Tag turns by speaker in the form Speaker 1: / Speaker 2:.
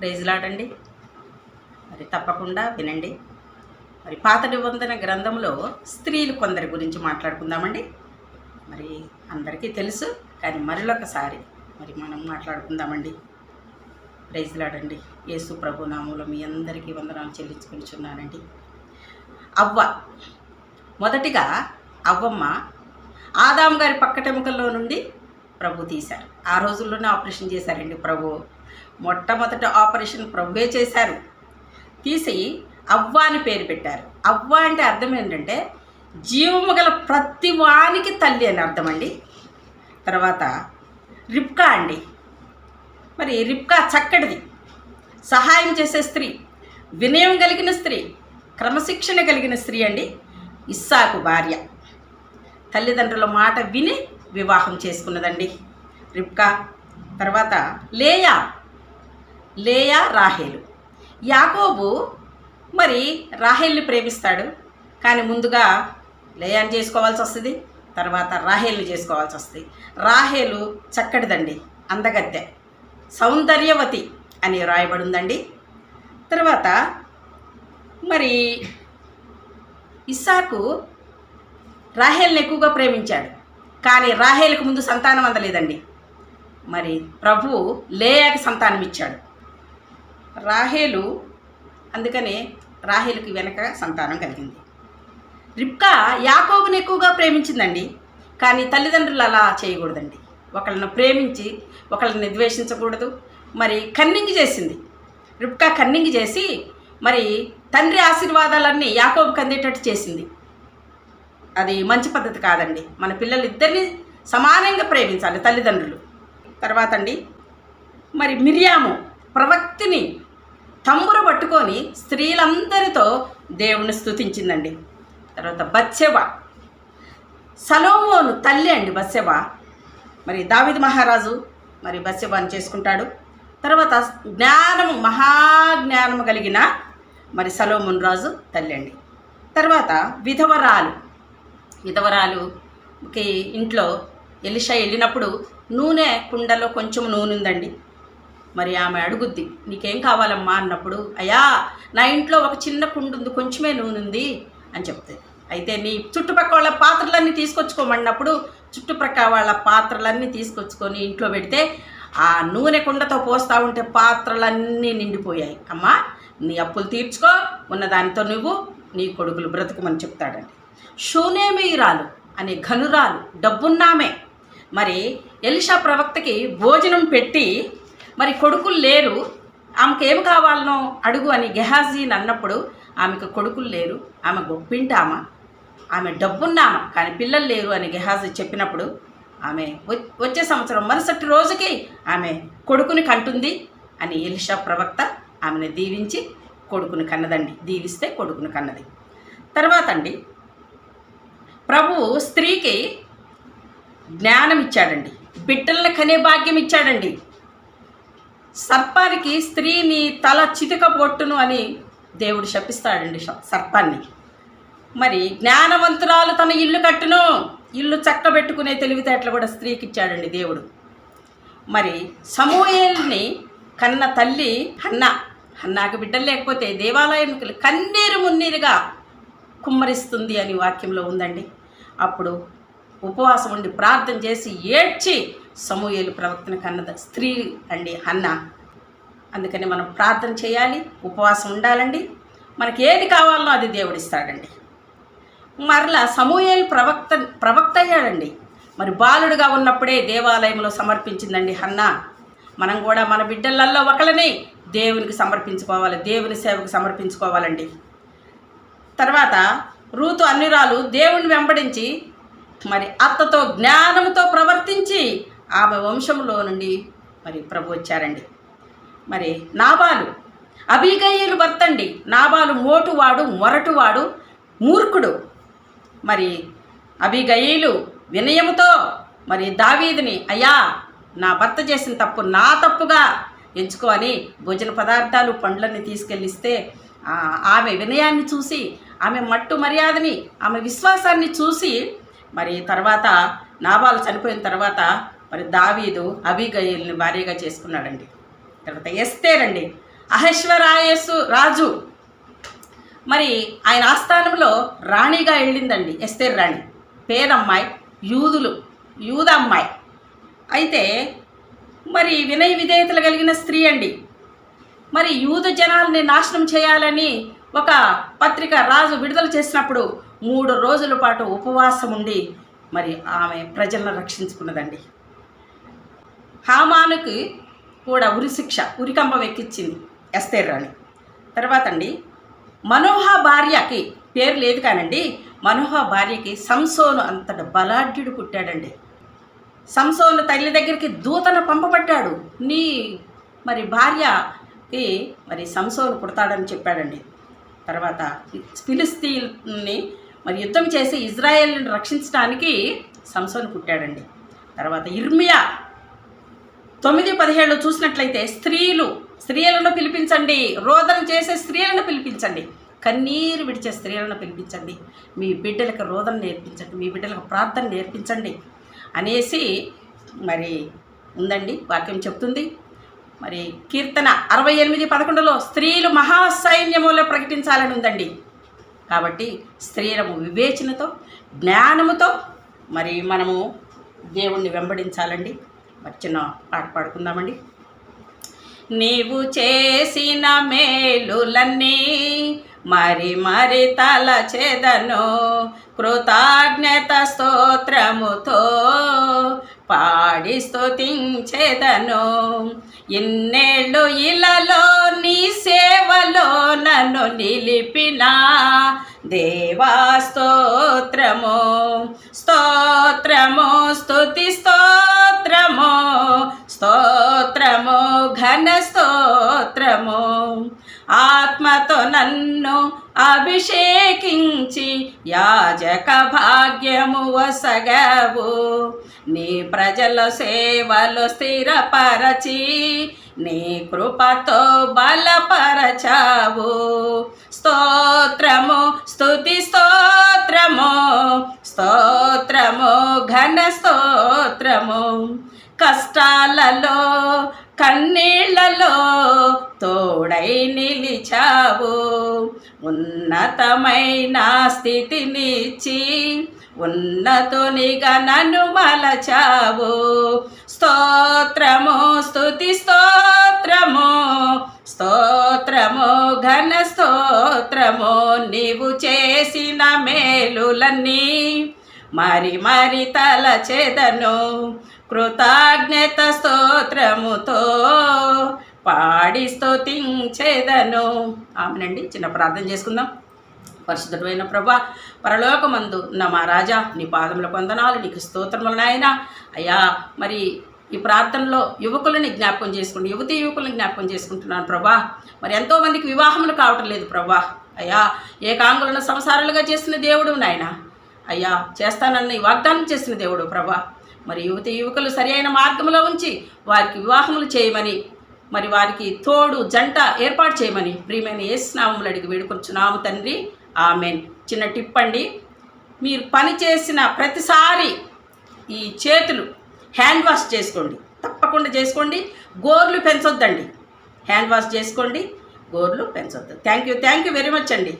Speaker 1: ప్రైజ్లాడండి మరి తప్పకుండా వినండి. మరి పాత నిబంధన గ్రంథంలో స్త్రీలు కొందరి గురించి మాట్లాడుకుందామండి. మరి అందరికీ తెలుసు కానీ మరొకసారి మరి మనం మాట్లాడుకుందామండి. ప్రైజ్లాడండి యేసు ప్రభు నామంలో మీ అందరికీ వందనాలు చెల్లించుకుంటున్నానండి అవ్వ. మొదటిగా అవ్వమ్మ ఆదాం గారి పక్కటెముకల్లో నుండి ప్రభు తీశారు. ఆ రోజుల్లోనే ఆపరేషన్ చేశారండి ప్రభు. మొట్టమొదటి ఆపరేషన్ ప్రభువే చేశారు. తీసి అవ్వ అని పేరు పెట్టారు. అవ్వ అంటే అర్థం ఏంటంటే జీవము గల ప్రతి వానికి తల్లి అని అర్థం అండి. తర్వాత రిప్కా అండి. మరి రిప్కా చక్కటిది. సహాయం చేసే స్త్రీ వినయం కలిగిన స్త్రీ క్రమశిక్షణ కలిగిన స్త్రీ అండి ఇస్సాకు భార్య. తల్లిదండ్రుల మాట విని వివాహం చేసుకున్నదండి రిప్కా తర్వాత లేయా లేయా రాహేలు. యాకోబు మరి రాహేల్ని ప్రేమిస్తాడు. కానీ ముందుగా లేయాని చేసుకోవాల్సి వస్తుంది తర్వాత రాహేల్ని చేసుకోవాల్సి వస్తుంది. రాహేలు చక్కటిదండి అందగత్తె. సౌందర్యవతి అని రాయబడి ఉందండి తర్వాత మరి ఇస్సాకు రాహేల్ని ఎక్కువగా ప్రేమించాడు. కానీ రాహేల్కి ముందు సంతానం అందలేదండి. మరి ప్రభు లేయాకి సంతానం ఇచ్చాడు రాహేలు అందుకనే రాహేలుకి వెనక సంతానం కలిగింది. రిప్కా యాకోబుని ఎక్కువగా ప్రేమించిందండి. కానీ తల్లిదండ్రులు అలా చేయకూడదండి. ఒకళ్ళని ప్రేమించి ఒకళ్ళని ద్వేషించకూడదు. మరి కన్నింగ్ చేసింది. రిప్కా కన్నింగ్ చేసి మరి తండ్రి ఆశీర్వాదాలన్నీ యాకోబుకి అందేటట్టు చేసింది. అది మంచి పద్ధతి కాదండి. మన పిల్లలు ఇద్దరిని సమానంగా ప్రేమించాలి తల్లిదండ్రులు. తర్వాత అండి మరి మిరియాము. ప్రవక్తిని తంబుర పట్టుకొని స్త్రీలందరితో దేవుని స్థుతించిందండి తర్వాత బత్సెవ. సలోమోను తల్లి అండి బత్సెవ. మరి దావిద్ మహారాజు మరి బత్సెబాని చేసుకుంటాడు. తర్వాత జ్ఞానము మహాజ్ఞానము కలిగిన మరి సలోమోన్ రాజు తల్లి అండి. తర్వాత విధవరాలు. విధవరాలుకి ఇంట్లో ఎలిషా వెళ్ళినప్పుడు నూనె కుండలో కొంచెం నూనె ఉందండి. మరి ఆమె అడుగుద్ది నీకేం కావాలమ్మా? అన్నప్పుడు అయ్యా నా ఇంట్లో ఒక చిన్న కుండు ఉంది కొంచెమే నూనె ఉంది అని చెప్తుంది అయితే నీ చుట్టుపక్కల వాళ్ళ పాత్రలన్నీ తీసుకొచ్చుకోమన్నప్పుడు చుట్టుపక్కల వాళ్ళ పాత్రలన్నీ తీసుకొచ్చుకొని ఇంట్లో పెడితే ఆ నూనె కుండతో పోస్తూ ఉంటే పాత్రలన్నీ నిండిపోయాయి. అమ్మా నీ అప్పులు తీర్చుకో ఉన్న దానితో నువ్వు నీ కొడుకులు బ్రతుకుమని చెప్తాడండి. షూనేమీరాలు అనే ఘనురాలు డబ్బున్నామే. మరి ఎలిషా ప్రవక్తకి భోజనం పెట్టి మరి కొడుకులు లేరు. ఆమెకు ఏం కావాలనో అడుగు అని గెహాజీని అన్నప్పుడు ఆమెకు కొడుకులు లేరు. ఆమె గొప్పింటామా ఆమె. డబ్బున్నామా కానీ పిల్లలు లేరు అని గెహాజీ చెప్పినప్పుడు ఆమె వచ్చే సంవత్సరం మరుసటి రోజుకి ఆమె కొడుకుని కంటుంది అని ఎలిషా ప్రవక్త ఆమెను దీవించి కొడుకుని కన్నదండి. దీవిస్తే కొడుకుని కన్నది. తర్వాత అండి ప్రభువు స్త్రీకి జ్ఞానం ఇచ్చాడండి బిడ్డలను కనే భాగ్యం ఇచ్చాడండి సర్పానికి స్త్రీని తల చితిక పొట్టును అని దేవుడు శపిస్తాడండి స- సర్పాన్ని. మరి జ్ఞానవంతురాలు తన ఇల్లు కట్టును ఇల్లు చక్కబెట్టుకునే తెలివితేటలు కూడా స్త్రీకి ఇచ్చాడండి దేవుడు. మరి సమూహల్ని కన్న తల్లి హన్న హన్నాకు బిడ్డలు లేకపోతే దేవాలయం కన్నీరు మున్నీరుగా కుమ్మరిస్తుంది అని వాక్యంలో ఉందండి. అప్పుడు ఉపవాసం ఉండి ప్రార్థన చేసి ఏడ్చి సమూహలు ప్రవక్తన కన్నద స్త్రీ అండి అన్న అందుకని మనం ప్రార్థన చేయాలి ఉపవాసం ఉండాలండి. మనకి ఏది కావాలో అది దేవుడిస్తాడండి మరలా సమూయేలు ప్రవక్త ప్రవక్త అయ్యాడండి. మరి బాలుడుగా ఉన్నప్పుడే దేవాలయంలో సమర్పించిందండి హన్న. మనం కూడా మన బిడ్డలల్లో ఒకళ్ళని దేవునికి సమర్పించుకోవాలి దేవుని సేవకు సమర్పించుకోవాలండి. తర్వాత రూతు అన్నిరాలు దేవుణ్ణి వెంబడించి మరి అత్తతో జ్ఞానంతో ప్రవర్తించి ఆమె వంశంలో నుండి మరి ప్రభు వచ్చారండి. మరి నాబాలు అభిగయ్యలు భర్తండి. నాబాలు మోటువాడు మొరటువాడు మూర్ఖుడు. మరి అభిగయ్యలు వినయముతో మరి దావీదిని అయ్యా నా భర్త చేసిన తప్పు నా తప్పుగా ఎంచుకొని భోజన పదార్థాలు పండ్లన్నీ తీసుకెళ్ళిస్తే ఆమె వినయాన్ని చూసి ఆమె మట్టు మర్యాదని ఆమె విశ్వాసాన్ని చూసి మరి తర్వాత నాబాలు చనిపోయిన తర్వాత మరి దావీదు అబిగయిల్ని భార్యగా చేసుకున్నాడండి. తర్వాత ఎస్తేరండి. అహశ్వరాయసు రాజు. మరి ఆయన ఆస్థానంలో రాణిగా వెళ్ళిందండి ఎస్తేర్ రాణి. పేదమ్మాయి యూదులు యూదమ్మాయి. అయితే మరి వినయ విధేయతలు కలిగిన స్త్రీ అండి. మరి యూదు జనాల్ని నాశనం చేయాలని ఒక పత్రిక రాజు విడుదల చేసినప్పుడు మూడు రోజుల పాటు ఉపవాసం ఉండి మరి ఆమె ప్రజలను రక్షించుకున్నదండి. హామానుకి కూడా ఉరిశిక్ష ఉరికంబం ఎక్కించింది ఎస్తేర్ రాణి. తర్వాత అండి మనోహ భార్యకి పేరు లేదు కానండి మనోహ భార్యకి సంసోను అంతటి బలాఢ్యుడు పుట్టాడండి. సంసోను తల్లి దగ్గరికి దూతను పంపబడ్డాడు. నీ మరి భార్యకి మరి సంసోను పుడతాడని చెప్పాడండి. తర్వాత ఫిలిస్తీన్ని మరి యుద్ధం చేసి ఇజ్రాయెల్ని రక్షించడానికి సంసోను పుట్టాడండి. తర్వాత ఇర్మియా తొమ్మిది పదిహేడు చూసినట్లయితే స్త్రీలు స్త్రీలను పిలిపించండి రోదన చేసే స్త్రీలను పిలిపించండి కన్నీరు విడిచే స్త్రీలను పిలిపించండి మీ బిడ్డలకు రోదన నేర్పించండి మీ బిడ్డలకు ప్రార్థన నేర్పించండి అనేసి మరి ఉందండి వాక్యం చెప్తుంది. మరి కీర్తన అరవై ఎనిమిది పదకొండులో స్త్రీలు మహాసైన్యములో ప్రకటించాలని ఉందండి. కాబట్టి స్త్రీలము వివేచనతో జ్ఞానముతో మరి మనము దేవుణ్ణి వెంబడించాలండి. మరి చిన్న పాట పాడుకుందామండి. నీవు చేసిన మేలులన్నీ మరి మరి తల చేదను. కృతజ్ఞత స్తోత్రముతో పాడి స్తుతించేదను ఇన్నేళ్ళు ఇలలో నీ సేవలో నన్ను నిలిపిన. దేవా స్తోత్రము స్తోత్రము స్తుతి స్తోత్రము స్తోత్రము ఘన స్తోత్రము. ఆత్మతో నన్ను అభిషేకించి యాజక భాగ్యము వసగవు. నీ ప్రజల సేవలు స్థిరపరచి నీ కృపతో బలపరచావు. స్తోత్రము స్థుతి స్తోత్రము స్తోత్రము ఘన స్తోత్రము. కష్టాలలో కన్నీళ్ళలో తోడై నిలిచావు. ఉన్నతమైన స్థితినిచ్చి ఉన్నతునిగా నన్ను మలచావు. స్తోత్రము స్తుతి స్తోత్రము స్తోత్రము ఘన స్తోత్రము నీవు చేసిన మేలులన్నీ మరి మరి తల చేదను కృతజ్ఞత స్తోత్రముతో పాడి స్తోతించేదను. ఆమెనండి చిన్న ప్రార్థన చేసుకుందాం. పరిశుద్ధమైన ప్రభా పరలోకమందు నా మహారాజా నీ పాదముల పొందనాలు నీకు స్తోత్రములు నాయన. అయ్యా మరి ఈ ప్రార్థనలో యువకులని జ్ఞాపకం చేసుకుంటూ యువతి యువకులను జ్ఞాపకం చేసుకుంటున్నాను ప్రభా. మరి ఎంతోమందికి వివాహములు కావటం లేదు ప్రభా. అయ్యా ఏకాంగులను సంసారాలుగా చేసిన దేవుడు నాయన. అయ్యా చేస్తానన్న వాగ్దానం చేసిన దేవుడు ప్రభా. మరి యువతి యువకులు సరి అయిన మార్గంలో ఉంచి వారికి వివాహములు చేయమని మరి వారికి తోడు జంట ఏర్పాటు చేయమని ప్రియమైన ఏసునామములు అడిగి వేడుకొచ్చున్నాము తండ్రి. ఆమెన్. చిన్న టిప్ అండి. మీరు పని చేసిన ప్రతిసారి ఈ చేతులు హ్యాండ్ వాష్ చేసుకోండి. తప్పకుండా చేసుకోండి. గోర్లు పెంచొద్దండి. హ్యాండ్ వాష్ చేసుకోండి. గోర్లు పెంచొద్దు. Thank you. Thank you very much అండి.